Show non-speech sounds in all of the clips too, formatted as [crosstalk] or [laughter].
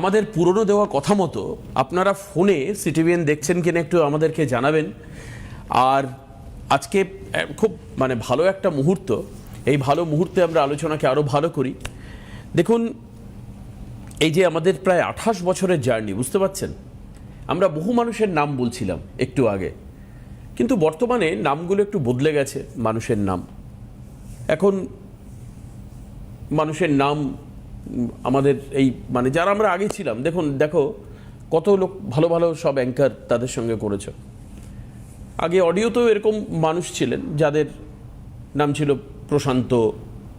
আমাদের পুরনো দেওয়া কথা মতো আপনারা ফোনে সিটিভিএন দেখছেন কিনা একটু আমাদেরকে জানাবেন। আর আজকে খুব মানে ভালো একটা মুহূর্ত। এই ভালো মুহূর্তে আমরা আলোচনাকে আরও ভালো করি। দেখুন, এই যে আমাদের প্রায় আঠাশ বছরের জার্নি, বুঝতে পারছেন? আমরা বহু মানুষের নাম বলছিলাম একটু আগে। কিন্তু বর্তমানে নামগুলো একটু বদলে গেছে মানুষের নাম। এখন মানুষের নাম আমাদের এই মানে যারা আমরা আগে ছিলাম, দেখুন, দেখো কত লোক ভালো ভালো সব অ্যাঙ্কার তাদের সঙ্গে করেছ। আগে অডিওতেও এরকম মানুষ ছিলেন যাদের নাম ছিল প্রশান্ত,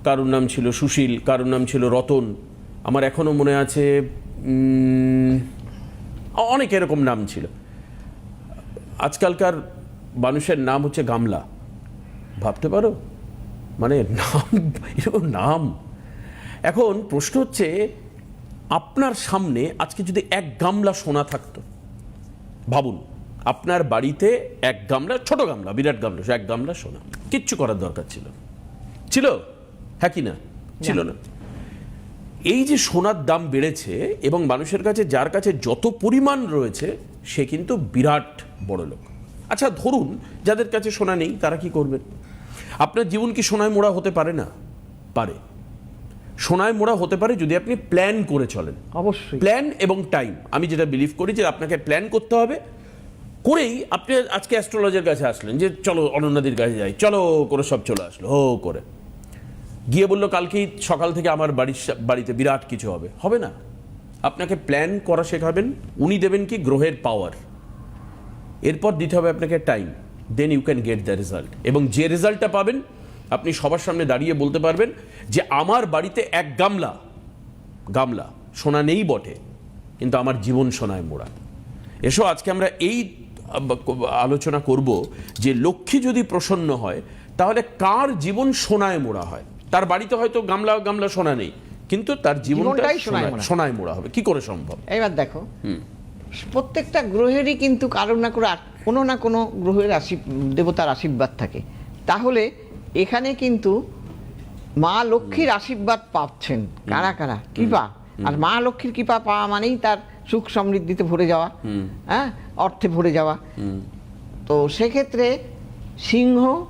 কারোর নাম ছিল সুশীল, কারোর নাম ছিল রতন। আমার এখনও মনে আছে অনেক এরকম নাম ছিল। আজকালকার মানুষের নাম হচ্ছে গামলা। ভাবতে পারো? মানে নাম, এরকম নাম। এখন প্রশ্ন হচ্ছে আপনার সামনে আজকে যদি এক গামলা সোনা থাকতো ভাবুন আপনার বাড়িতে এক গামলা ছোট গামলা বিরাট গামলা এক গামলা সোনা কিচ্ছু করার দরকার ছিল? ছিল? হ্যাঁ কি না? ছিল না। এই যে সোনার দাম বেড়েছে এবং মানুষের কাছে যার কাছে যত পরিমাণ রয়েছে সে কিন্তু বিরাট বড় লোক। আচ্ছা ধরুন যাদের কাছে সোনা নেই তারা কি করবেন আপনার জীবন কি সোনায় মোড়া হতে পারে না? পারে। সোনায় মোড়া হতে পারে যদি আপনি প্ল্যান করে চলেন। অবশ্যই। প্ল্যান এবং টাইম আমি যেটা বিলিভ করি যে আপনাকে প্ল্যান করতে হবে। করেই আপনি আজকে অ্যাস্ট্রোলজের কাছে আসলেন যে চলো অনন্যাদির কাছে যাই। চলো করে সব চলে আসলো। হো করে। গিয়ে বলল কালকেই সকাল থেকে আমার বাড়ির বাড়িতে বিরাট কিছু হবে। হবে না। আপনাকে প্ল্যান করা শেখাবেন। উনি দেবেন কি? গ্রহের পাওয়ার এরপর দিতে হবে আপনাকে time then you can get the result এবং যে রেজাল্টটা পাবেন আপনি সবার সামনে দাঁড়িয়ে বলতে পারবেন যে আমার বাড়িতে এক গামলা গামলা সোনা নেই বটে কিন্তু আমার জীবন সোনায় মোড়া। এসো আজকে আমরা এই আলোচনা করব যে লক্ষ্মী যদি প্রসন্ন হয় তাহলে কার জীবন সোনায় মোড়া হয়? তার বাড়িতে হয়তো গামলা গামলা সোনা নেই কিন্তু তার জীবনটা জীবনটাই সোনায় সোনায় মোড়া। হবে। কি করে সম্ভব? এবার দেখো প্রত্যেকটা গ্রহেরই কিন্তু কারও না কোনো কোনো না কোনো গ্রহের আশী দেবতার আশীর্বাদ থাকে। তাহলে এখানে কিন্তু মা লক্ষ্মীর আশীর্বাদ পাচ্ছেন। কারা কারা? কৃপা। আর মা লক্ষ্মীর কৃপা পাওয়া মানেই তার সুখ সমৃদ্ধিতে ভরে যাওয়া। হ্যাঁ? অর্থে ভরে যাওয়া। তো সেক্ষেত্রে সিংহ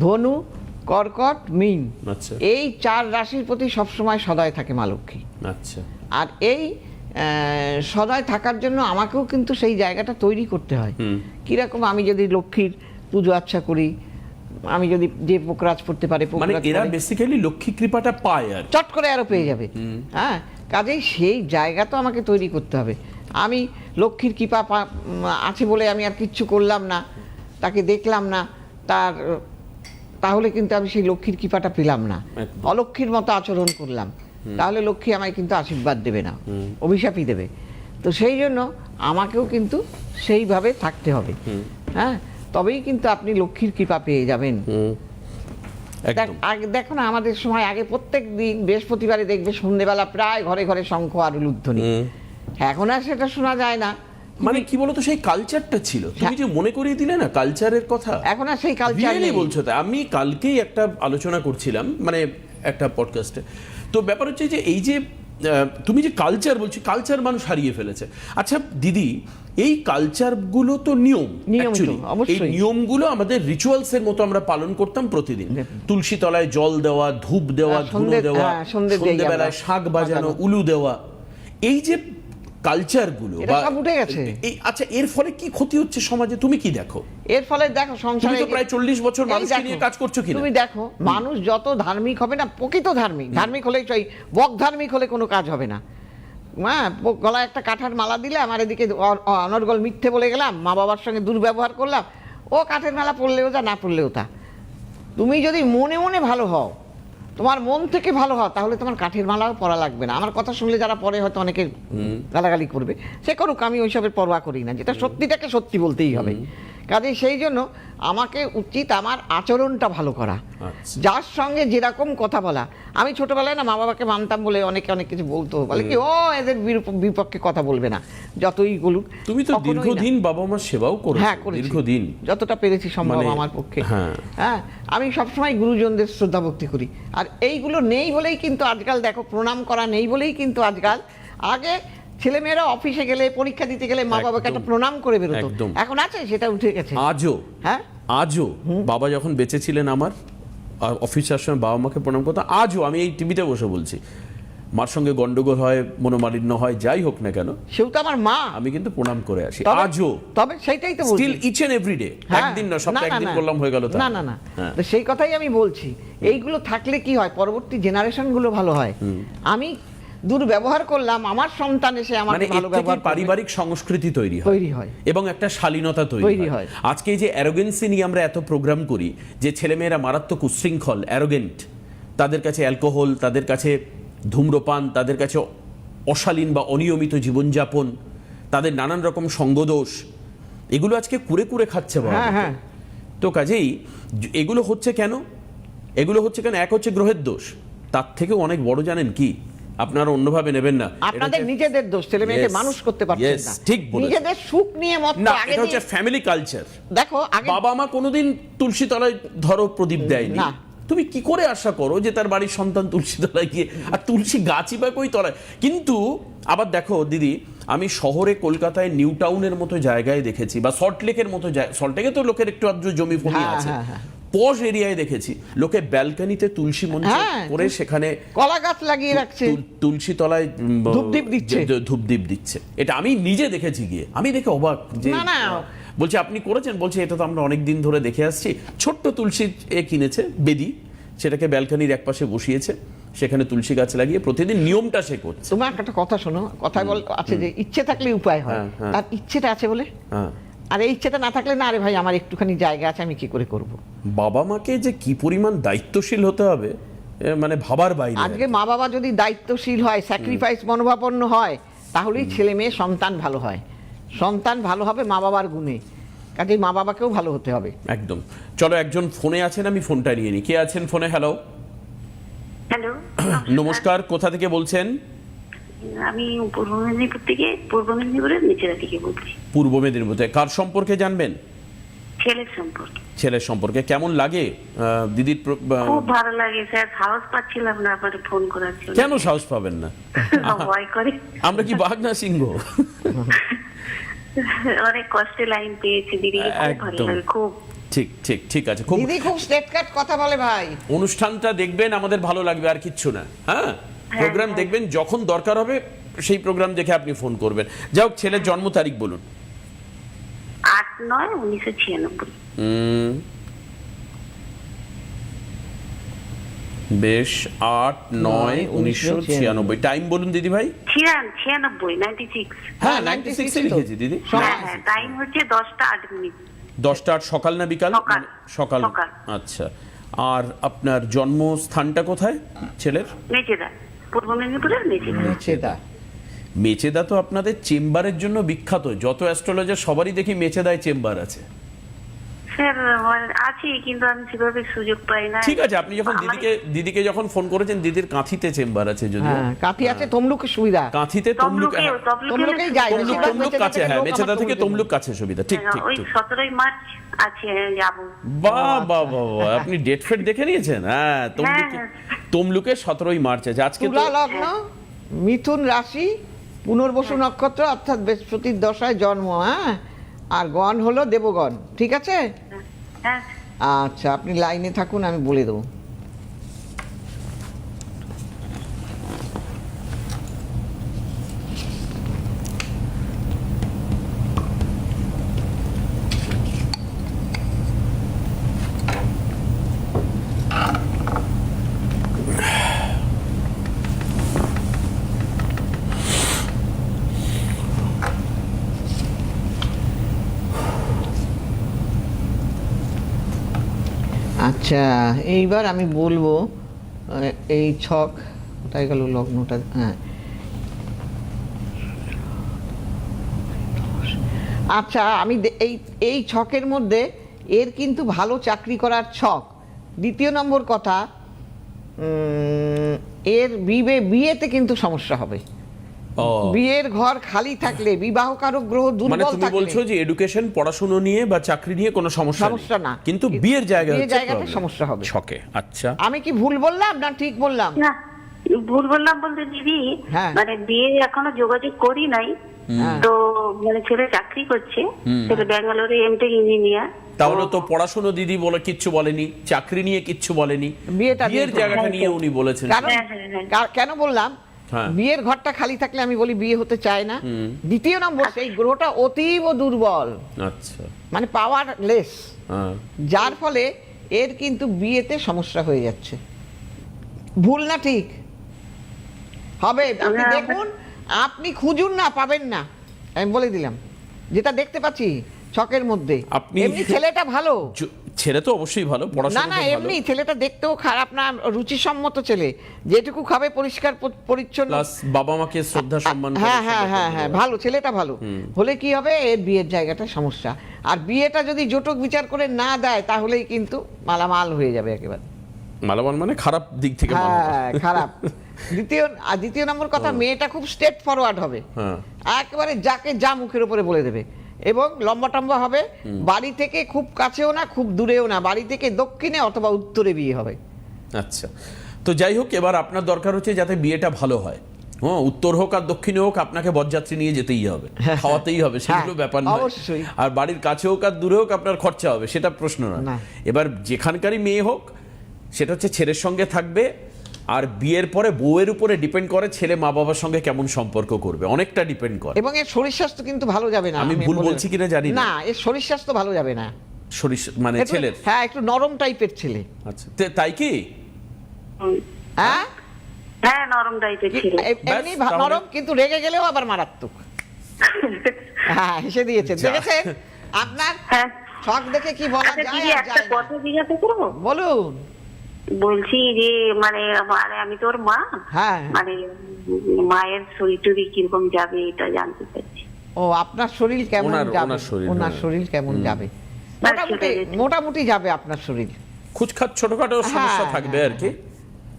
ধনু কর্কট মিন আচ্ছা। এই চার রাশির প্রতি সবসময় সদয় থাকে মা লক্ষ্মী। আচ্ছা। আর এই সদয় থাকার জন্য আমাকেও কিন্তু সেই জায়গাটা তৈরি করতে হয়। কীরকম আমি যদি লক্ষ্মীর পুজো আচ্ছা করি আমি যদি যে পোকরাজ পড়তে পারে মানে এরা বেসিক্যালি লক্ষ্মী কৃপাটা পায় আর চট করে আরও পেয়ে যাবে। হ্যাঁ কাজেই সেই জায়গা তো আমাকে তৈরি করতে হবে। আমি লক্ষ্মীর কৃপা আছে বলে আমি আর কিচ্ছু করলাম না তাকে দেখলাম না তার তাহলে কিন্তু আমি সেই লক্ষ্মীর কৃপাটা পেলাম না। অলক্ষ্মীর মতো আচরণ করলাম। তাহলে লক্ষ্মী আমায় কিন্তু আশীর্বাদ দেবে না অভিশাপই দেবে। তো সেই জন্য আমাকেও কিন্তু সেইভাবে থাকতে হবে। হ্যাঁ তবেই কিন্তু আপনি লক্ষ্মীর কৃপা পেয়ে যাবেন। দেখ- না আমাদের সময় আগে প্রত্যেক দিন বৃহস্পতিবারে দেখবে সন্ধ্যেবেলা প্রায় ঘরে ঘরে শঙ্খ আর উলুধ্বনি এখন আর সেটা শোনা যায় না। মানে কি বলতো সেই কালচারটা ছিল। তুমি যে মনে করিয়ে দিলে না কালচারের কথা? এখন আর সেই কালচার Really বলছো তাই আমি কালকেই একটা আলোচনা করছিলাম মানে একটা পডকাস্টে তো ব্যাপার হচ্ছে যে এই যে তুমি যে কালচার বলছি কালচার মানুষ হারিয়ে ফেলেছে। আচ্ছা দিদি এই কালচারগুলো তো নিয়ম এই নিয়মগুলো আমাদের রিচুয়ালস এর মতো আমরা পালন করতাম প্রতিদিন। তুলসী তলায় জল দেওয়া ধূপ দেওয়া হ্যাঁ, ধুনো দেওয়া হ্যাঁ, সন্ধ্যেবেলায়। শাঁখ বাজানো। উলু দেওয়া। এই যে কালচারগুলো এটা উঠে গেছে। এই আচ্ছা এর ফলে কি ক্ষতি হচ্ছে সমাজে? তুমি কি দেখো? এর ফলে দেখো সংসারে তো প্রায় চল্লিশ বছর এই মানুষকে নিয়ে কাজ করছ কিনা? তুমি দেখো মানুষ যত ধার্মিক হবে না প্রকৃত ধার্মিক। ধার্মিক হলেই চাই বক ধার্মিক হলে কোনো কাজ হবে না। হ্যাঁ গলায় একটা কাঠার মালা দিলে আমার এদিকে অনর্গল মিথ্যে বলে গেলাম মা বাবার সঙ্গে দুর্ব্যবহার করলাম ও কাঠের মালা পড়লেও তা না পড়লেও তা। তুমি যদি মনে মনে ভালো হও তোমার মন থেকে ভালো হও তাহলে তোমার কাঠের মালাও পরা লাগবে না। আমার কথা শুনলে যারা পরে হয়তো অনেকে গালাগালি করবে। সে করুক আমি ওইসবের পরোয়া করি না। যেটা সত্যিটাকে সত্যি বলতেই হবে। কাজে সেই জন্য আমাকে উচিত আমার আচরণটা ভালো করা। আচ্ছা। যার সঙ্গে যেরকম কথা বলা। আমি ছোটবেলায় না মা বাবাকে মানতাম বলে অনেকে অনেক কিছু বলতো। বলে কি ও এদের বিপক্ষে কথা বলবে না। যতই বলুক তুমি তো দীর্ঘদিন বাবা মার সেবাও করো হ্যাঁ দীর্ঘদিন। যতটা পেরেছি সম্ভব মানে- আমার পক্ষে। হ্যাঁ। হ্যাঁ আমি সবসময় গুরুজনদের শ্রদ্ধা ভক্তি করি। আর এইগুলো নেই বলেই কিন্তু আজকাল দেখো প্রণাম করা নেই বলেই কিন্তু আজকাল। আগে ছেলেমেয়েরা অফিসে গেলে পরীক্ষা দিতে গেলে মা বাবাকে একটা প্রণাম করে বেরোতো। এখন আছে সেটা উঠে গেছে। আজও? হ্যাঁ? আজও? বাবা যখন বেঁচে ছিলেন আমার অফিসে আসার সময় বাবা মাকে প্রণাম করতো আজও আমি এই টিভিতে বসে বলছি। মার সঙ্গে গন্ডগোল হয় মনোমালিন্য হয় যাই হোক না কেন সেও তো আমার মা। আমি কিন্তু প্রণাম করে আসি। আজও? তবে সেইটাই তো বলছি। Still each and every day. একদিন না সপ্তাহে একদিন। করলাম হয়ে গেল তা। না না না। হ্যাঁ। তো সেই কথাই আমি বলছি। এইগুলো থাকলে কি হয়? পরবর্তী জেনারেশনগুলো ভালো হয়। আমি দুর্ব্যবহার করলাম আমার সন্তান এসে আমার মানে ভালো ব্যবহার পারিবারিক সংস্কৃতি তৈরি হয়। তৈরি হয়। এবং একটা শালীনতা তৈরি হয়। আজকে যে অ্যারোগেন্সি নিয়ে আমরা এত প্রোগ্রাম করি যে ছেলেমেয়েরা মারাত্মক উচ্ছৃঙ্খল অ্যারোগেন্ট তাদের কাছে অ্যালকোহল তাদের কাছে ধূম্রপান তাদের কাছে অশালীন বা অনিয়মিত জীবনযাপন তাদের নানান রকম সঙ্গদোষ এগুলো আজকে কুরে কুরে খাচ্ছে হ্যাঁ, হ্যাঁ। তো কাজেই এগুলো হচ্ছে কেন? এগুলো হচ্ছে কেন? এক হচ্ছে গ্রহের দোষ। তার থেকেও অনেক বড় জানেন কি? আপনারা অন্যভাবে নেবেন না আপনাদের নিজেদের দোষ ছেলে মেয়েকে মানুষ করতে পারছেন না ঠিক বলেছেন। নিজেদের সুখ নিয়ে মত না এটা হচ্ছে ফ্যামিলি কালচার দেখো আগে বাবা মা কোনোদিন তুলসী তলায় ধরো প্রদীপ দেয়নি না। তুমি কি করে আশা করো যে তার বাড়ির সন্তান তুলসী তলায় গিয়ে আর তুলসী গাছই বা কই তলায় কিন্তু আবার দেখো দিদি আমি শহরে কলকাতায় নিউ টাউনের মতো জায়গায় দেখেছি বা সল্টলেকের মতো সল্টলেকে তো লোকের একটু আদ্র জমি ফমি আছে হ্যাঁ, হ্যাঁ। পশ এরিয়ায় দেখেছি। লোকে ব্যালকনিতে তুলসী মঞ্চ হ্যাঁ, করে সেখানে কলা গাছ লাগিয়ে রাখছে। তুলসী তলায় ধূপদীপ দিচ্ছে। ধূপদীপ দিচ্ছে। এটা আমি নিজে দেখেছি গিয়ে। আমি দেখে অবাক যে না, না। আপনি করেছেন? বলছে এটা তো আমরা অনেক দিন ধরে দেখে আসছি। ছোট্ট তুলসী এ কিনেছে বেদি। সেটাকে ব্যালকনির একপাশে বসিয়েছে। সেখানে তুলসী গাছ লাগিয়ে প্রতিদিন নিয়মটা সে করছে। তোমার একটা কথা শোনো। কথা বল আছে যে ইচ্ছে থাকলে উপায় হয়। হ্যাঁ, হ্যাঁ। তার ইচ্ছেটা আছে বলে? হ্যাঁ। আর এই ইচ্ছেটা না থাকলে না আরে ভাই আমার একটুখানি জায়গা আছে আমি কি করে করব? বাবা মাকে যে কি পরিমাণ দায়িত্বশীল হতে হবে মানে ভাবার বাইরে আজকে মা বাবা যদি দায়িত্বশীল হয় স্যাক্রিফাইস মনোভাপন্ন হয় তাহলেই ছেলে মেয়ে সন্তান ভালো হয়। সন্তান ভালো হবে মা বাবার গুণে। কাজেই মা বাবাকেও ভালো হতে হবে। একদম। চলো একজন ফোনে আছেন আমি ফোনটা নিয়ে নিই। কে আছেন ফোনে? হ্যালো হ্যালো [clears throat] নমস্কার কোথা থেকে বলছেন? আমি পূর্ব মেদিনীপুর থেকে পূর্ব মেদিনীপুরের নিচেরা থেকে বলছি। পূর্ব মেদিনীপুর থেকে। কার সম্পর্কে জানবেন? ছেলের সম্পর্কে। ছেলের সম্পর্কে। কেমন লাগে? দিদির খুব ভালো লাগে স্যার। সাহস পাচ্ছিলাম না আপনাকে ফোন করার জন্য। কেন সাহস পাবেন না? [laughs] ভয় করে। আমরা কি বাঘ না সিংহ? [laughs] অনেক কষ্টে লাইন পেয়েছি দিদিকে খুব ভালো একদম। লাগে খুব। ঠিক ঠিক ঠিক আছে। খুব দিদি খুব স্টেট কাট কথা বলে ভাই। অনুষ্ঠানটা দেখবেন আমাদের ভালো লাগবে আর কিচ্ছু না। হ্যাঁ? প্রোগ্রাম হ্যাঁ। দেখবেন যখন দরকার হবে সেই প্রোগ্রাম দেখে আপনি ফোন করবেন। যাই হোক ছেলের জন্ম তারিখ বলুন। আট নয় উনিশশো ছিয়ানব্বই। বেশ আট নয় উনিশশো ছিয়ানব্বই। টাইম বলুন দিদি ভাই। ছিয়ান ছিয়ানব্বই নাইনটি সিক্স হ্যাঁ 96 নাইনটি সিক্সে লিখেছি দিদি। হ্যাঁ হ্যাঁ টাইম হচ্ছে দশটা আট মিনিট। দশটা আট সকাল না বিকাল? সকাল। সকাল। আচ্ছা। আর আপনার জন্মস্থানটা কোথায় ছেলের? মেচেদা পূর্ব মেদিনীপুরের মেচেদা সেটা মেচেদা তো আপনাদের চেম্বারের জন্য বিখ্যাত, যত অ্যাস্ট্রোলজার সবারই দেখি মেচেদায় চেম্বার আছে। স্যার মানে আছি কিন্তু আমি সেভাবে সুযোগ পাই না। ঠিক আছে আপনি যখন দিদিকে দিদিকে যখন ফোন করেছেন দিদির কাঁথিতে চেম্বার আছে যদি হ্যাঁ আছে তমলুকের সুবিধা। কাঁথিতে তমলুক হ্যাঁ, তমলুকেই যাই তমলুক তমলুক কাছে হ্যাঁ লোক থেকে তমলুক কাছে সুবিধা। ঠিক ঠিক ওই ঠিক। সতেরোই মার্চ আছে যাব। বাহ বাহ বাহ বাহ, আপনি ডেট ফেট দেখে নিয়েছেন? হ্যাঁ তমলুকে মার্চ আছে। আজকে তুলা লগ্ন মিথুন রাশি পুনর্বসু নক্ষত্র অর্থাৎ বৃহস্পতির দশায় জন্ম হ্যাঁ? আর গণ হলো দেবগণ ঠিক আছে? হ্যাঁ। আচ্ছা আপনি লাইনে থাকুন আমি বলে দেবো। আচ্ছা এইবার আমি বলব এই ছক, কোথায় গেল লগ্নটা? হ্যাঁ। আচ্ছা আমি এই এই ছকের মধ্যে এর কিন্তু ভালো চাকরি করার ছক। দ্বিতীয় নম্বর কথা এর বিবে, বিয়েতে কিন্তু সমস্যা হবে। বিয়ের ঘর খালি থাকলে বিবাহ কারক গ্রহ দুর্বল মানে তুমি বলছো যে এডুকেশন পড়াশোনা নিয়ে বা চাকরি নিয়ে কোনো সমস্যা নেই। সমস্যা না। কিন্তু বিয়ের জায়গায় বিয়ের জায়গাতে সমস্যা হবে। ছকে আচ্ছা আমি কি ভুল বললাম না ঠিক বললাম না ভুল বললাম বলতে দিদি হ্যাঁ। মানে বিয়ে এখনও যোগাযোগ করি নাই। তো মানে ছেলে চাকরি করছে ছেলে ব্যাঙ্গালোরে এমটেক ইঞ্জিনিয়ার তাহলে তো পড়াশুনো দিদি বলে কিচ্ছু বলেনি চাকরি নিয়ে কিচ্ছু বলেনি বিয়েটা বিয়ের জায়গাটা নিয়ে। উনি বলেছেন হ্যাঁ, হ্যাঁ, কেন বললাম। বিয়ের ঘরটা খালি থাকলে আমি বলি বিয়ে হতে চায় না। দ্বিতীয় নম্বর সেই গ্রহটা অতীব দুর্বল। আচ্ছা। মানে পাওয়ার লেস হ্যাঁ। যার ফলে এর কিন্তু বিয়েতে সমস্যা হয়ে যাচ্ছে। ভুল না ঠিক? হবে আপনি দেখুন আপনি খুঁজুন না পাবেন না। আমি বলে দিলাম। যেটা দেখতে পাচ্ছি ছকের মধ্যে। আপনি- এমনি ছেলেটা ভালো। ছেলে তো অবশ্যই ভালো পড়াশোনা না না এমনি ছেলেটা দেখতেও খারাপ না রুচিসম্মত ছেলে। যেটুকু খাবে পরিষ্কার পরিচ্ছন্ন। প্লাস বাবা মাকে শ্রদ্ধা সম্মান হ্যাঁ হ্যাঁ হ্যাঁ হ্যাঁ ভালো ছেলেটা ভালো। হলে কি হবে? এর বিয়ের জায়গাটা সমস্যা। আর বিয়েটা যদি জোটক বিচার করে না দেয় তাহলেই কিন্তু মালামাল হয়ে যাবে একেবারে। মালামাল মানে খারাপ দিক থেকে হ্যাঁ খারাপ। দ্বিতীয় আর দ্বিতীয় নম্বর কথা মেয়েটা খুব স্ট্রেট ফরওয়ার্ড হবে। হ্যাঁ। একেবারে যাকে যা মুখের উপরে বলে দেবে। এবং লম্বা টম্বা হবে। বাড়ি থেকে খুব কাছেও না খুব দূরেও না। বাড়ি থেকে দক্ষিণে অথবা উত্তরে বিয়ে হবে। আচ্ছা। তো যাই হোক এবার আপনার দরকার হচ্ছে যাতে বিয়েটা ভালো হয়। হ্যাঁ উত্তর হোক আর দক্ষিণে হোক আপনাকে বরযাত্রী নিয়ে যেতেই হবে। খাওয়াতেই হবে সেগুলো হ্যাঁ, ব্যাপার না অবশ্যই। আর বাড়ির কাছে হোক আর দূরে হোক আপনার খরচা হবে সেটা প্রশ্ন না। এবার যেখানকারই মেয়ে হোক সেটা হচ্ছে ছেলের সঙ্গে থাকবে আর বিয়ের পরে বউয়ের উপরে ডিপেন্ড করে ছেলে মা বাবার সঙ্গে কেমন সম্পর্ক করবে? অনেকটা ডিপেন্ড করে। এবং এর শরীর স্বাস্থ্য কিন্তু ভালো যাবে না আমি ভুল বলছি কিনা জানি না। এর শরীর স্বাস্থ্য ভালো যাবে না। শরীর মানে ছেলের? হ্যাঁ একটু নরম টাইপের ছেলে। আচ্ছা তাই কি? হ্যাঁ? হ্যাঁ নরম টাইপের ছিল। এমনি নরম কিন্তু রেগে গেলেও আবার মারাত্মক। হ্যাঁ হেসে দিয়েছেন। দেখেছেন? আপনার হ্যাঁ। ছক দেখে কি বলা আচ্ছা যায় একটা কথা জিজ্ঞাসা করব? বলুন। বলছি যে মানে মানে আমি তোর মা। হ্যাঁ। মানে মায়ের শরীর কীরকম যাবে এটা জানতে চাচ্ছি ও আপনার শরীর কেমন যাবে? ওনার শরীর, হ্যাঁ। কেমন যাবে? মোটামুটি মোটামুটি যাবে আপনার শরীর। খুচখাট ছোটখাটো সমস্যা হ্যাঁ, থাকবে আর কি।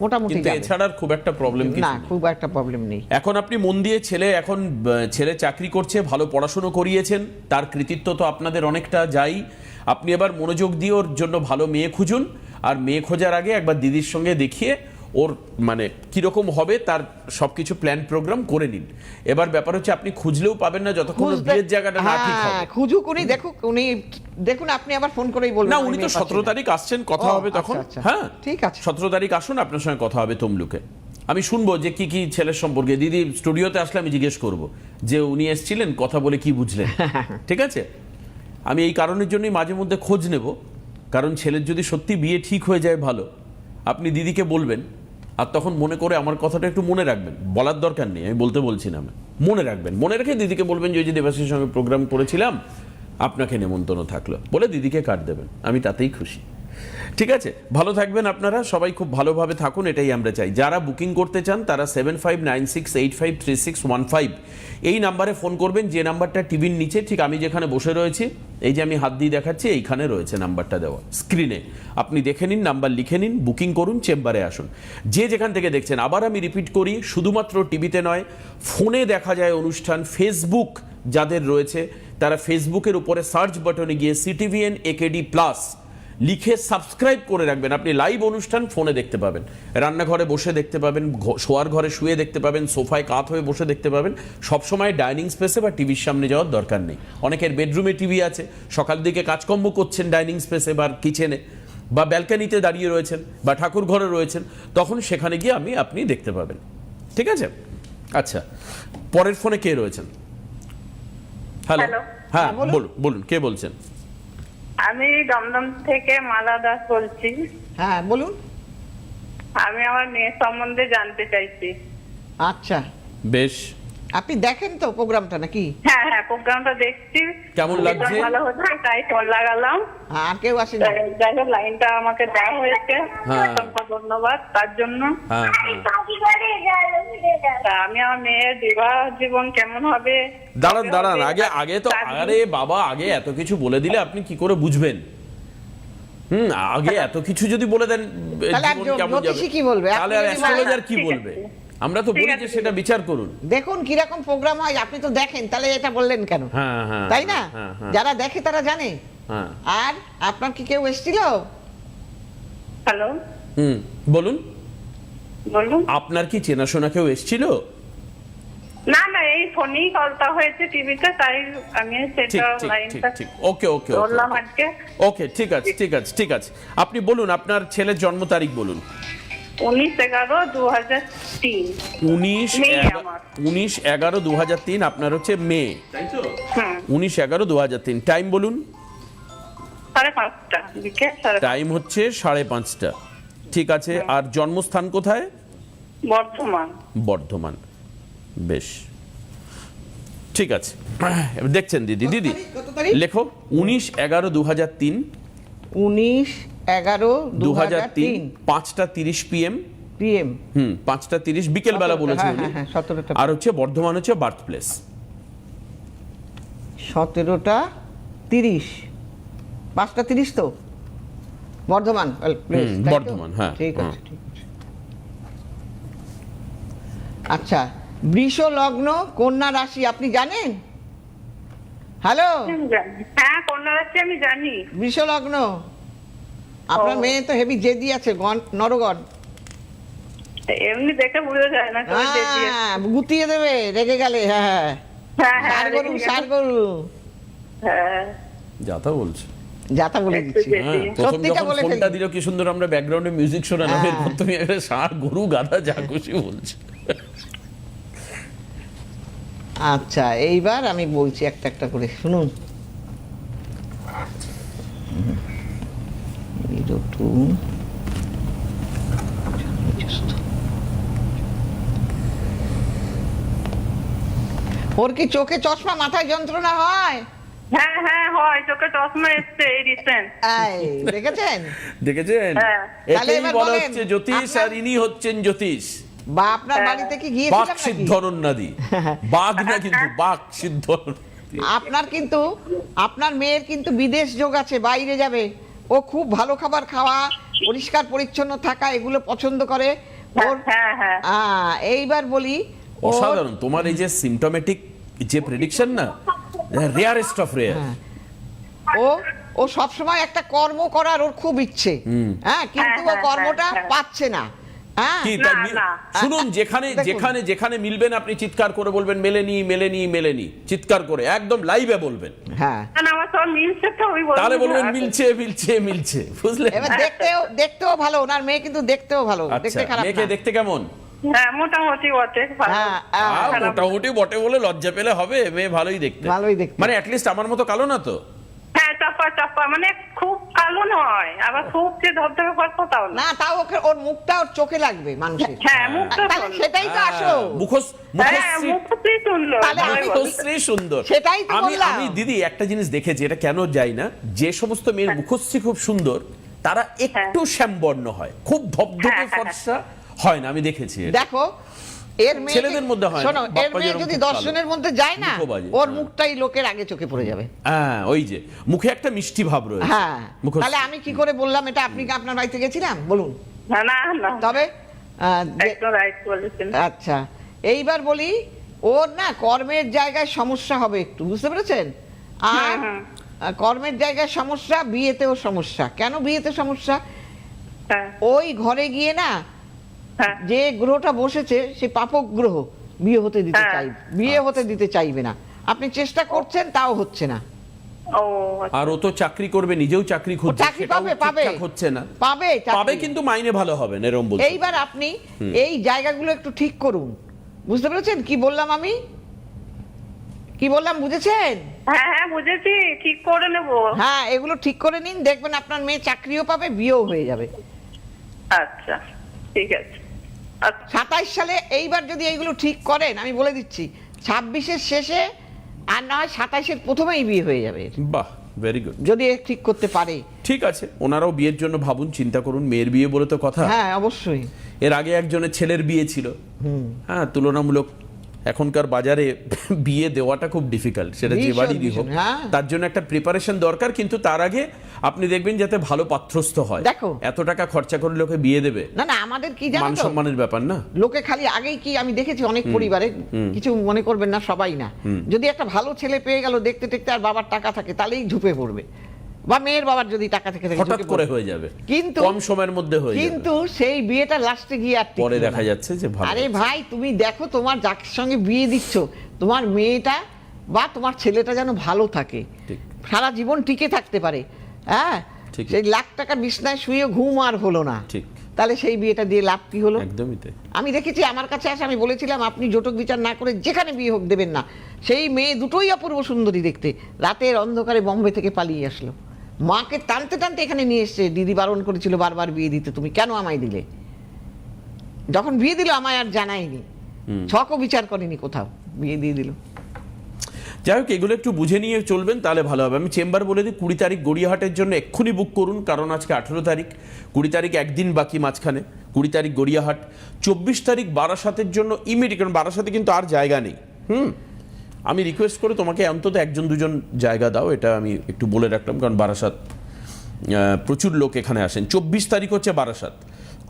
মোটামুটি যাবে। এছাড়া আর খুব একটা প্রবলেম কিছু না খুব একটা প্রবলেম নেই। এখন আপনি মন দিয়ে ছেলে এখন ছেলে চাকরি করছে ভালো পড়াশুনো করিয়েছেন তার কৃতিত্ব তো আপনাদের অনেকটা যাই। আপনি এবার মনোযোগ দিয়ে ওর জন্য ভালো মেয়ে খুঁজুন। আর মেয়ে খোঁজার আগে একবার দিদির সঙ্গে দেখিয়ে ওর মানে কীরকম হবে তার সবকিছু প্ল্যান প্রোগ্রাম করে নিন। এবার ব্যাপার হচ্ছে আপনি খুঁজলেও পাবেন না যতক্ষণ বিয়ের জায়গাটা না ঠিক হ্যাঁ, হবে। খুঁজুক উনি দেখুক উনি দেখুন আপনি আবার ফোন করেই বলবেন না উনি তো মেয়ে পাচ্ছি সতেরো না। তারিখ আসছেন কথা হবে তখন। আচ্ছা, আচ্ছা। হ্যাঁ? ঠিক আছে। সতেরো তারিখ আসুন আপনার সঙ্গে কথা হবে তমলুকে। আমি শুনব যে কি কি ছেলের সম্পর্কে। দিদি স্টুডিওতে আসলে আমি জিজ্ঞেস করব যে উনি এসেছিলেন কথা বলে কি বুঝলেন? [laughs] ঠিক আছে? আমি এই কারণের জন্যই মাঝে মধ্যে খোঁজ নেব। কারণ ছেলের যদি সত্যি বিয়ে ঠিক হয়ে যায় ভালো, আপনি দিদিকে বলবেন, আর তখন মনে করে আমার কথাটা একটু মনে রাখবেন। বলার দরকার নেই, আমি বলতে বলছি না। মনে রাখবেন, মনে রেখে দিদিকে বলবেন যে ওই যে দেবাশীর সঙ্গে প্রোগ্রাম করেছিলাম, আপনাকে নেমন্তন্ন থাকল। বলে দিদিকে কাট দেবেন, আমি তাতেই খুশি। ঠিক আছে? ভালো থাকবেন আপনারা, সবাই খুব ভালোভাবে থাকুন, এটাই আমরা চাই। যারা বুকিং করতে চান, তারা seven five nine six eight five three six one five এই নাম্বারে ফোন করবেন, যে নাম্বারটা টিভির নিচে, ঠিক আমি যেখানে বসে রয়েছি, এই যে আমি হাত দিয়ে দেখাচ্ছি, এইখানে রয়েছে নাম্বারটা দেওয়া, স্ক্রিনে। আপনি দেখে নিন, নাম্বার লিখে নিন, বুকিং করুন, চেম্বারে আসুন। যে যেখান থেকে দেখছেন, আবার আমি রিপিট করি, শুধুমাত্র টিভিতে নয়, ফোনে দেখা যায় অনুষ্ঠান ফেসবুক যাদের রয়েছে, তারা ফেসবুকের উপরে সার্চ বাটনে গিয়ে সিটিভিএন একেডি প্লাস লিখে সাবস্ক্রাইব করে রাখবেন। আপনি লাইভ অনুষ্ঠান ফোনে দেখতে পাবেন। রান্নাঘরে বসে দেখতে পাবেন ঘ- শোয়ার ঘরে শুয়ে দেখতে পাবেন সোফায় কাত হয়ে বসে দেখতে পাবেন। সবসময় ডাইনিং স্পেসে বা টিভির সামনে যাওয়ার দরকার নেই। অনেকের বেডরুমে টিভি আছে। সকাল দিকে কাজকর্ম করছেন ডাইনিং স্পেসে বা কিচেনে বা ব্যালকানিতে দাঁড়িয়ে রয়েছেন বা ঠাকুর ঘরে রয়েছেন তখন সেখানে গিয়ে আমি আপনি দেখতে পাবেন। ঠিক আছে? আচ্ছা পরের ফোনে কে রয়েছেন? হ্যালো হ্যাঁ হ্যাঁ। বলুন বলুন কে বলছেন? আমি দমদম থেকে মালা দাস বলছি। হ্যাঁ বলুন। আমি আমার মেয়ের সম্বন্ধে জানতে চাইছি। আচ্ছা। বেশ। আপনি দেখেন তো প্রোগ্রামটা নাকি? হ্যাঁ হ্যাঁ প্রোগ্রামটা দেখছি। কেমন লাগছে? ভালো হচ্ছে তাই ফোন লাগালাম। আর কেউ আসেনি। যাই হোক লাইনটা আমাকে দেওয়া হয়েছে। হ্যাঁ। অসংখ্য ধন্যবাদ তার জন্য। হ্যাঁ হ্যাঁ। আমি আমার মেয়ের বিবাহ জীবন কেমন হবে? দাঁড়ান দাঁড়ান আগে আগে তো আরে বাবা আগে এত কিছু বলে দিলে আপনি কি করে বুঝবেন? হুম আগে এত কিছু যদি বলে দেন কেমন যাবে? কি বলবে? তাহলে আর অ্যাস্ট্রোলজার কি বলবে। আমরা তো বলি যে সেটা বিচার করুন। দেখুন কীরকম প্রোগ্রাম হয় আপনি তো দেখেন তাহলে এটা বললেন কেন? হ্যাঁ হ্যাঁ তাই না? হ্যাঁ হ্যাঁ যারা দেখে তারা জানে। হ্যাঁ। আর আপনার কি কেউ এসেছিল? হ্যালো? হুম বলুন। বলুন। আপনার কি চেনাশোনা কেউ এসেছিল? না না এই ফোনেই কলটা হয়েছে টিভিতে তাই আমি সেটা ঠিক ঠিক লাইনটা ঠিক ওকে ওকে ওকে ঠিক আছে ঠিক আছে ঠিক আছে। আপনি বলুন আপনার ছেলের জন্ম তারিখ বলুন। উনিশ এগারো দু হাজার তিন। উনিশ এগারো দু হাজার তিন আপনার হচ্ছে মে। তাই তো হুম উনিশ এগারো দু হাজার তিন। টাইম বলুন। পাঁচটা টাইম হচ্ছে সাড়ে পাঁচটা। ঠিক আছে আর জন্মস্থান কোথায়? বর্ধমান। বর্ধমান। বেশ। ঠিক আছে। দেখছেন দিদি। দিদি লেখো। উনিশ এগারো দু হাজার তিন। উনিশ এগারো দু হাজার তিন পাঁচটা তিরিশ পিএম পিএম হুম পাঁচটা তিরিশ বিকেল বেলা বলেছে হ্যাঁ, হ্যাঁ, হ্যাঁ, সতেরোটা। আর হচ্ছে বর্ধমান হচ্ছে বার্থ প্লেস সতেরোটা তিরিশ। পাঁচটা তিরিশ তো? বর্ধমান? বর্ধমান, হ্যাঁ, ঠিক। আছে ঠিক আছে। আচ্ছা বৃষ লগ্ন কন্যা রাশি আপনি জানেন? হ্যালো হ্যাঁ কন্যা রাশি আমি জানি। বৃষ লগ্ন আপনার মেয়ে তো হেভি জেদি আছে গণ নরগণ এমনি দেখে বোঝা যায় না হ্যাঁ, গুতিয়ে দেবে রেগে গেলে হ্যাঁ হ্যাঁ। হ্যাঁ হ্যাঁ সার গরু সার। গরু হ্যাঁ। যাতা বলছে। যাতা বলে দিচ্ছি। হ্যাঁ প্রথম সত্যিটা যখন বলে ফোনটা দিল কি সুন্দর আমরা ব্যাকগ্রাউন্ডে মিউজিক শোনালাম। এরপর তুমি একটা ষাঁড় গরু গাধা যা খুশি বলছে। আচ্ছা এইবার আমি বলছি একটা একটা করে শুনুন। Zero two. Just. ওর কি চোখে চশমা মাথায় যন্ত্রণা হয় হ্যাঁ হ্যাঁ হয় চোখে চশমা এসছে এই রিসেন্ট দেখেছেন দেখেছেন। একেই বলা হচ্ছে জ্যোতিষ আর ইনি হচ্ছেন জ্যোতিষ বা আপনার। বাড়িতে কি গিয়েছিলাম বাঘ না কিন্তু আপনার কিন্তু আপনার মেয়ের কিন্তু বিদেশ যোগ আছে বাইরে যাবে ও খুব ভালো খাবার খাওয়া পরিষ্কার পরিচ্ছন্ন থাকা এগুলো পছন্দ করে। ওর হ্যাঁ হ্যাঁ। আহ, এইবার বলি অসাধারণ। তোমার এই যে সিমটোমেটিক যে প্রেডিকশন না রেয়ারেস্ট অফ রেয়ার হ্যাঁ। ও ও সবসময় একটা কর্ম করার ওর খুব ইচ্ছে। হ্যাঁ কিন্তু ও হ্যাঁ, হ্যাঁ, কর্মটা হ্যাঁ। পাচ্ছে না। হ্যাঁ কি না। শুনুন যেখানে যেখানে যেখানে মিলবেন আপনি চিৎকার করে বলবেন মেলেনি মেলেনি মেলেনি। চিৎকার করে একদম লাইভে বলবেন। হ্যাঁ। তাহলে বলবেন মিলছে মিলছে মিলছে। বুঝলেন? দেখতেও দেখতেও ভালো ওনার মেয়ে কিন্তু দেখতেও ভালো আচ্ছা দেখতে খারাপ মেয়েকে দেখতে কেমন? হ্যাঁ মোটামুটি বটে ভালো। হ্যাঁ, হ্যাঁ। মোটামুটি বটে বলে লজ্জা পেলে হবে মেয়ে ভালোই দেখতে। ভালোই দেখতে। মানে অ্যাটলিস্ট আমার মতো কালো না তো? হ্যাঁ চাপা চাপা মানে খুব কালো নয় আবার খুব যে ধবধবে করব তাও না। না তাও ওকে ওর মুখটা ওর চোখে লাগবে মানুষের। হ্যাঁ মুখটা তাহলে সেটাই তো আসো মুখোশ হ্যাঁ মুখশ্রী সুন্দর তাহলে ভালোই আমি বলো। মুখশ্রী সুন্দর। সেটাই তো আমি আমি দিদি একটা জিনিস দেখেছি এটা কেন যাই না? যে সমস্ত মেয়ের মুখশ্রী খুব সুন্দর তারা একটু শ্যামবর্ণ হয়। খুব ধবধবে হ্যাঁ, হ্যাঁ, ফর্সা হয় না আমি দেখেছি দেখো এর মেয়ে ছেলেদের মধ্যে হয় শোনো এর মেয়ে যদি দর্শনের মধ্যে যায় না ওর হ্যাঁ। মুখটাই লোকের আগে চোখে পড়ে যাবে। হ্যাঁ ওই যে মুখে একটা মিষ্টি ভাব রয়েছে। হ্যাঁ তাহলে আমি কি করে বললাম এটা আপনি কি আপনার বাড়িতে গেছিলাম? বলুন। না না না। তবে আচ্ছা এইবার বলি ওর না কর্মের জায়গায় সমস্যা হবে একটু বুঝতে পেরেছেন? আর হুম। আহ, কর্মের জায়গায় সমস্যা বিয়েতেও সমস্যা। কেন বিয়েতে সমস্যা? হ্যাঁ। ওই ঘরে গিয়ে না হ্যাঁ যে গ্রহটা বসেছে সে পাপক গ্রহ। বিয়ে হতে দিতে হ্যাঁ। চাই বিয়ে হতে দিতে চাইবে না। আপনি চেষ্টা করছেন তাও হচ্ছে না। আচ্ছা। আর ও তো চাকরি করবে নিজেও চাকরি খুঁজছে চাকরি পাবে পাবে। হচ্ছে না। পাবে পাবে কিন্তু মাইনে ভালো হবে না এরম বলছে। এইবার আপনি এই জায়গাগুলো একটু ঠিক করুন। বুঝতে পেরেছেন? কি বললাম আমি? কি বললাম বুঝেছেন? হ্যাঁ হ্যাঁ বুঝেছি। ঠিক করে নেব। হ্যাঁ এগুলো ঠিক করে নিন দেখবেন আপনার মেয়ে চাকরিও পাবে বিয়েও হয়ে যাবে। আচ্ছা ঠিক আছে। আচ্ছা সাতাইশ সালে এইবার যদি এইগুলো ঠিক করেন আমি বলে দিচ্ছি ছাব্বিশের শেষে আর না হয় সাতাইশের প্রথমেই বিয়ে হয়ে যাবে। বাহ ভেরি গুড যদি ঠিক করতে পারে। ঠিক আছে ওনারাও বিয়ের জন্য ভাবুন চিন্তা করুন মেয়ের বিয়ে বলে তো কথা। হ্যাঁ অবশ্যই। এর আগে একজনের ছেলের বিয়ে ছিল। হ্যাঁ তুলনামূলক এখনকার বাজারে বিয়ে দেওয়াটা খুব ডিফিকাল্ট সেটা যে বাড়িরই হোক হ্যাঁ। তার জন্য একটা প্রিপারেশন দরকার কিন্তু তার আগে আপনি দেখবেন যাতে ভালো পাত্রস্থ হয়। দেখো। এত টাকা খরচা করে লোকে বিয়ে দেবে। না না আমাদের কি জানো মান সম্মানের ব্যাপার না। লোকে খালি আগেই কি আমি দেখেছি অনেক পরিবারে কিছু মনে করবেন না সবাই না। যদি একটা ভালো ছেলে পেয়ে গেল দেখতে দেখতে আর বাবার টাকা থাকে তাহলেই ঝুপে পড়বে। বা মেয়ের বাবার যদি টাকা থেকে থাকে হঠাৎ করে হয়ে যাবে। কিন্তু কম সময়ের মধ্যে হয়ে কিন্তু সেই বিয়েটা লাস্টে গিয়ে আর পরে দেখা যাচ্ছে যে আরে ভাই তুমি দেখো তোমার যার সঙ্গে বিয়ে দিচ্ছ তোমার মেয়েটা বা তোমার ছেলেটা যেন ভালো থাকে। সারা জীবন টিকে থাকতে পারে। হ্যাঁ? সেই লাখ টাকা বিছনায় শুয়ে ঘুম আর হলো না। ঠিক। তাহলে সেই বিয়েটা দিয়ে লাভ কি হলো? একদমই তাই। আমি দেখেছি আমার কাছে আসে আমি বলেছিলাম আপনি জটক বিচার না করে যেখানে বিয়ে হোক দেবেন না। সেই মেয়ে দুটোই অপূর্ব সুন্দরী দেখতে। রাতের অন্ধকারে বম্বে থেকে পালিয়ে আসলো। মাকে টানতে টানতে এখানে নিয়ে এসছে দিদি বারণ করেছিল বারবার বিয়ে দিতে তুমি কেন আমায় দিলে? যখন বিয়ে দিল আমায় আর জানায়নি। ছকও বিচার করেনি কোথাও বিয়ে দিয়ে দিল। যাই হোক এগুলো একটু বুঝে নিয়ে চলবেন তাহলে ভালো হবে। আমি চেম্বার বলে দিই কুড়ি তারিখ গড়িয়াহাটের জন্য এক্ষুনি বুক করুন কারণ আজকে আঠেরো তারিখ। কুড়ি তারিখ একদিন বাকি মাঝখানে। কুড়ি তারিখ গড়িয়াহাট। চব্বিশ তারিখ বারাসাতের জন্য ইমিডিয়েট কারণ বারাসাতে কিন্তু আর জায়গা নেই। হুম? আমি রিকোয়েস্ট করে তোমাকে অন্তত একজন, দুজন জায়গা দাও, এটা আমি একটু বলে রাখলাম, কারণ বারাসাত প্রচুর লোক এখানে আসেন। চব্বিশ তারিখ হচ্ছে বারাসাত,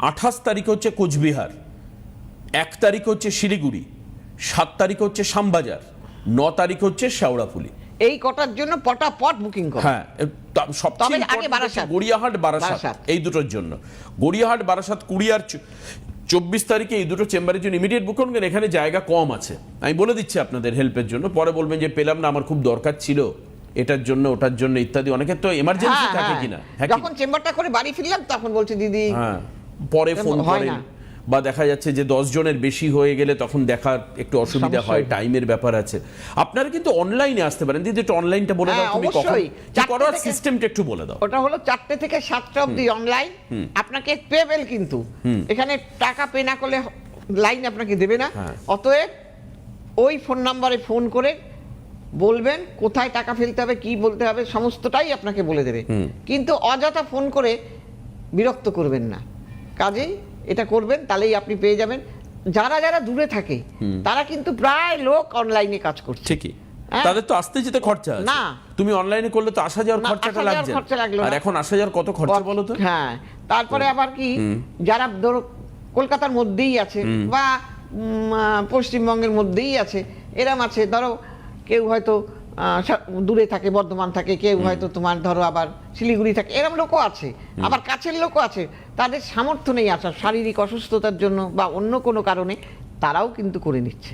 আঠাশ তারিখ হচ্ছে কোচবিহার, এক তারিখ হচ্ছে শিলিগুড়ি, সাত তারিখ হচ্ছে শামবাজার ন তারিখ হচ্ছে শেওড়াফুলি এই কটার জন্য পটাপট বুকিং করো হ্যাঁ সবচেয়ে আগে বারাসাত। গড়িয়াহাট বারাসাত। এই দুটোর জন্য গড়িয়াহাট বারাসাত কুড়ি আর চব্বিশ তারিখে এই দুটো চেম্বারের জন্য ইমিডিয়েট বুক করুন এখানে জায়গা কম আছে আমি বলে দিচ্ছি আপনাদের হেল্পের জন্য পরে বলবেন যে পেলাম না আমার খুব দরকার ছিল এটার জন্য ওটার জন্য ইত্যাদি অনেকের তো এমার্জেন্সি হ্যাঁ, থাকে হ্যাঁ। কিনা হ্যাঁ? যখন চেম্বারটা করে বাড়ি ফিরলাম তখন বলছে দিদি পরে ফোন করেন। বা দেখা যাচ্ছে যে দশ জনের বেশি হয়ে গেলে তখন দেখার একটু অসুবিধা হয়। টাইমের ব্যাপার আছে। আপনারা কিন্তু অনলাইনে আসতে পারেন। দিদি একটু অনলাইনটা বলে দাও হ্যাঁ, তুমি কখন। কি করো সিস্টেমটা একটু বলে দাও। ওটা হলো চারটে থেকে সাতটা অবধি অনলাইন আপনাকে পেবেল কিন্তু। এখানে টাকা পে না করলে লাইন আপনাকে দেবে না। হ্যাঁ। অতএব ওই ফোন নাম্বারে ফোন করে বলবেন কোথায় টাকা ফেলতে হবে কি বলতে হবে সমস্তটাই আপনাকে বলে দেবে। কিন্তু অযথা ফোন করে বিরক্ত করবেন না। কাজেই এটা করবেন তাহলেই আপনি পেয়ে যাবেন। যারা যারা দূরে থাকে তারা কিন্তু প্রায় লোক অনলাইনে কাজ করছে। ঠিকই। হ্যাঁ। তাদের তো আসতে যেতে খরচা আছে। না। তুমি অনলাইনে করলে তো আসা যাওয়ার খরচাটা লাগছে খরচা লাগল আর এখন আসা যাওয়ার কত খরচা বলো তো? হ্যাঁ। তারপরে আবার কি যারা ধরো কলকাতার মধ্যেই আছে বা পশ্চিমবঙ্গের মধ্যেই আছে এরম আছে। ধরো কেউ হয়তো দূরে থাকে বর্ধমান থাকে কেউ হয়তো তোমার ধরো আবার শিলিগুড়ি থাকে এরম লোকও আছে। আবার কাছের লোকও আছে তাদের সামর্থ্য নেই আসার শারীরিক অসুস্থতার জন্য বা অন্য কোনো কারণে তারাও কিন্তু করে নিচ্ছে।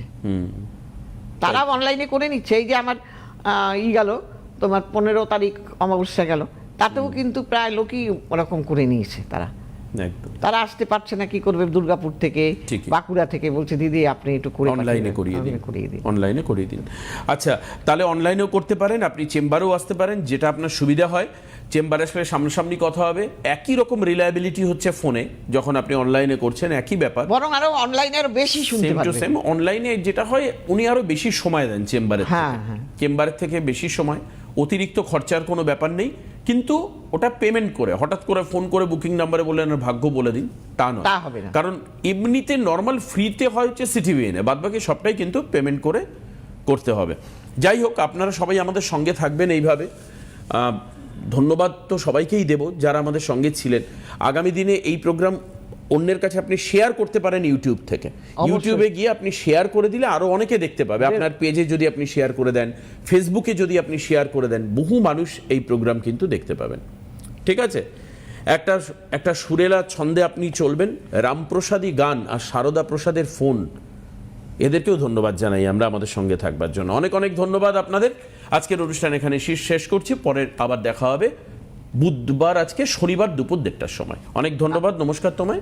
তারাও অনলাইনে করে নিচ্ছে। এই যে আমার ই গেল তোমার পনেরো তারিখ অমাবস্যা গেল তাতেও কিন্তু প্রায় লোকই ওরকম করে নিয়েছে তারা। তারা আসতে পারছে না কি করবে দুর্গাপুর থেকে বাঁকুড়া থেকে। বলছে দিদি আপনি একটু করে অনলাইনে করিয়ে দিন। অনলাইনে করিয়ে দিন। অনলাইনে করিয়ে দিন। আচ্ছা তাহলে অনলাইনেও করতে পারেন আপনি চেম্বারেও আসতে পারেন যেটা আপনার সুবিধা হয়। চেম্বারে আসলে সামনাসামনি কথা হবে। একই রকম রিলায়েবিলিটি হচ্ছে ফোনে যখন আপনি অনলাইনে করছেন একই ব্যাপার। বরং আরও অনলাইনে আরও বেশি শুনতে সেম সেম অনলাইনে যেটা হয় উনি আরও বেশি সময় দেন চেম্বারে হ্যাঁ, হ্যাঁ। চেম্বারের থেকে বেশি সময়। অতিরিক্ত খরচার কোনো ব্যাপার নেই কিন্তু ওটা পেমেন্ট করে হঠাৎ করে ফোন করে বুকিং নাম্বারে বললেন আর ভাগ্য বলে দিন। তা নয়। তা হবে না। কারণ এমনিতে নর্মাল ফ্রিতে হয় হচ্ছে সিটি সিটিভিএনে বাদ বাকি সবটাই কিন্তু পেমেন্ট করে করতে হবে। যাই হোক আপনারা সবাই আমাদের সঙ্গে থাকবেন এইভাবে। ধন্যবাদ তো সবাইকেই দেব যারা আমাদের সঙ্গে ছিলেন। আগামী দিনে এই প্রোগ্রাম অন্যের কাছে আপনি শেয়ার করতে পারেন ইউটিউব থেকে। ইউটিউবে গিয়ে আপনি শেয়ার করে দিলে আরও অনেকে দেখতে পাবে। আপনার পেজে যদি আপনি শেয়ার করে দেন ফেসবুকে যদি আপনি শেয়ার করে দেন বহু মানুষ এই প্রোগ্রাম কিন্তু দেখতে পাবেন। ঠিক আছে? একটা একটা সুরেলা ছন্দে আপনি চলবেন রামপ্রসাদী গান আর সারদা প্রসাদের ফোন এদেরকেও ধন্যবাদ জানাই আমরা আমাদের সঙ্গে থাকবার জন্য। অনেক অনেক ধন্যবাদ আপনাদের। আজকের অনুষ্ঠান এখানে শেষ শেষ করছি। পরের আবার দেখা হবে। বুধবার আজকে শনিবার দুপুর দেড়টার সময়। অনেক ধন্যবাদ। নমস্কার তোমায়।